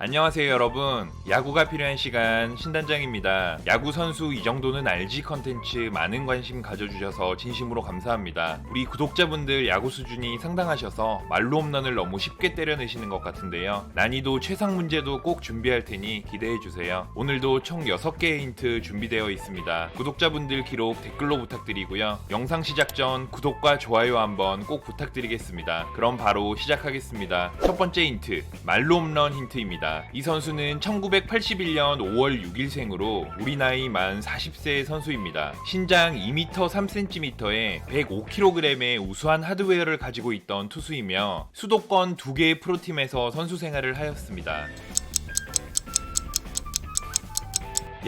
안녕하세요 여러분. 야구가 필요한 시간 신단장입니다. 야구 선수 이 정도는 알지 컨텐츠 많은 관심 가져주셔서 진심으로 감사합니다. 우리 구독자분들 야구 수준이 상당하셔서 말로 홈런을 너무 쉽게 때려내시는 것 같은데요. 난이도 최상 문제도 꼭 준비할 테니 기대해주세요. 오늘도 총 6개의 힌트 준비되어 있습니다. 구독자분들 기록 댓글로 부탁드리고요. 영상 시작 전 구독과 좋아요 한번 꼭 부탁드리겠습니다. 그럼 바로 시작하겠습니다. 첫 번째 힌트 말로 홈런 힌트입니다 이 선수는 1981년 5월 6일생으로 우리 나이 만 40세의 선수입니다. 신장 2m 3cm에 105kg의 우수한 하드웨어를 가지고 있던 투수이며 수도권 두 개의 프로팀에서 선수 생활을 하였습니다.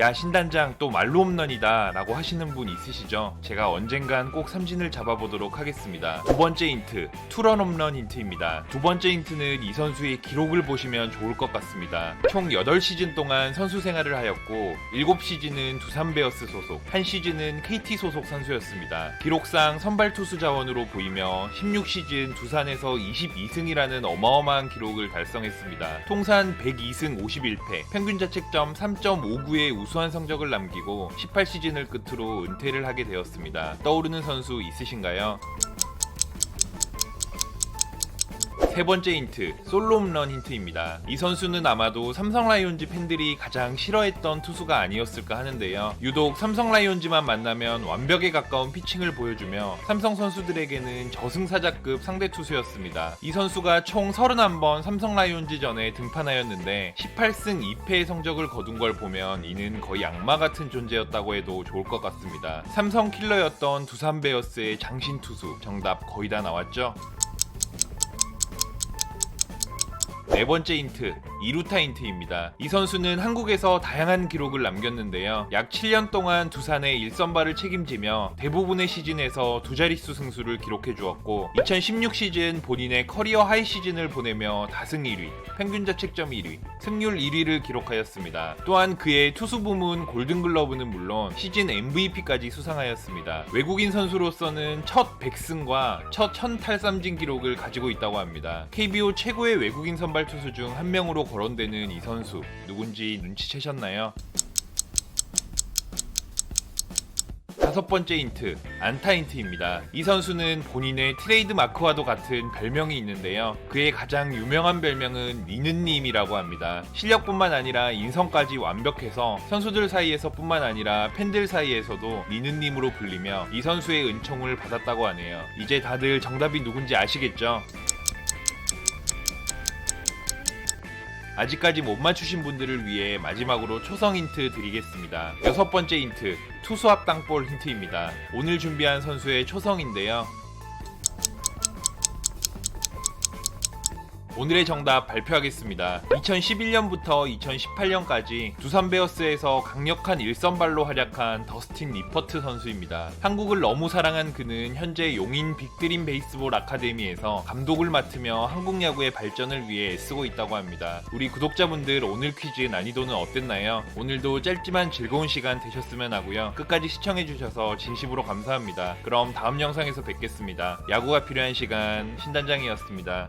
야 신단장 또 말로 홈런이다 라고 하시는 분 있으시죠? 제가 언젠간 꼭 삼진을 잡아보도록 하겠습니다. 두 번째 힌트 투런 홈런 힌트입니다. 두 번째 힌트는 이 선수의 기록을 보시면 좋을 것 같습니다. 총 8시즌 동안 선수 생활을 하였고 7시즌은 두산 베어스 소속, 1시즌은 KT 소속 선수였습니다. 기록상 선발 투수 자원으로 보이며 16시즌 두산에서 22승이라는 어마어마한 기록을 달성했습니다. 통산 102승 51패, 평균 자책점 3.59의 우 수한 성적을 남기고 18시즌을 끝으로 은퇴를 하게 되었습니다. 떠오르는 선수 있으신가요? 세 번째 힌트, 솔로 홈런 힌트입니다. 이 선수는 아마도 삼성 라이온즈 팬들이 가장 싫어했던 투수가 아니었을까 하는데요. 유독 삼성 라이온즈만 만나면 완벽에 가까운 피칭을 보여주며 삼성 선수들에게는 저승사자급 상대 투수였습니다. 이 선수가 총 31번 삼성 라이온즈 전에 등판하였는데 18승 2패의 성적을 거둔 걸 보면 이는 거의 악마 같은 존재였다고 해도 좋을 것 같습니다. 삼성 킬러였던 두산 베어스의 장신 투수 정답 거의 다 나왔죠? 네 번째 힌트, 이루타 힌트입니다. 이 선수는 한국에서 다양한 기록을 남겼는데요. 약 7년 동안 두산의 1선발을 책임지며 대부분의 시즌에서 두 자릿수 승수를 기록해 주었고 2016 시즌 본인의 커리어 하이 시즌을 보내며 다승 1위, 평균 자책점 1위, 승률 1위를 기록하였습니다. 또한 그의 투수 부문 골든글러브는 물론 시즌 MVP까지 수상하였습니다. 외국인 선수로서는 첫 100승과 첫 1000탈삼진 기록을 가지고 있다고 합니다. KBO 최고의 외국인 선발 투수 중 한 명으로 거론되는 이 선수 누군지 눈치채셨나요? 다섯 번째 힌트, 안타 힌트입니다. 이 선수는 본인의 트레이드 마크와도 같은 별명이 있는데요. 그의 가장 유명한 별명은 니는님이라고 합니다. 실력뿐만 아니라 인성까지 완벽해서 선수들 사이에서뿐만 아니라 팬들 사이에서도 니는님으로 불리며 이 선수의 은총을 받았다고 하네요. 이제 다들 정답이 누군지 아시겠죠? 아직까지 못 맞추신 분들을 위해 마지막으로 초성 힌트 드리겠습니다. 여섯 번째 힌트, 투수합 땅볼 힌트입니다. 오늘 준비한 선수의 초성인데요. 오늘의 정답 발표하겠습니다. 2011년부터 2018년까지 두산 베어스에서 강력한 일선발로 활약한 더스틴 리퍼트 선수입니다. 한국을 너무 사랑한 그는 현재 용인 빅드림 베이스볼 아카데미에서 감독을 맡으며 한국 야구의 발전을 위해 애쓰고 있다고 합니다. 우리 구독자분들 오늘 퀴즈 난이도는 어땠나요? 오늘도 짧지만 즐거운 시간 되셨으면 하고요. 끝까지 시청해주셔서 진심으로 감사합니다. 그럼 다음 영상에서 뵙겠습니다. 야구가 필요한 시간 신단장이었습니다.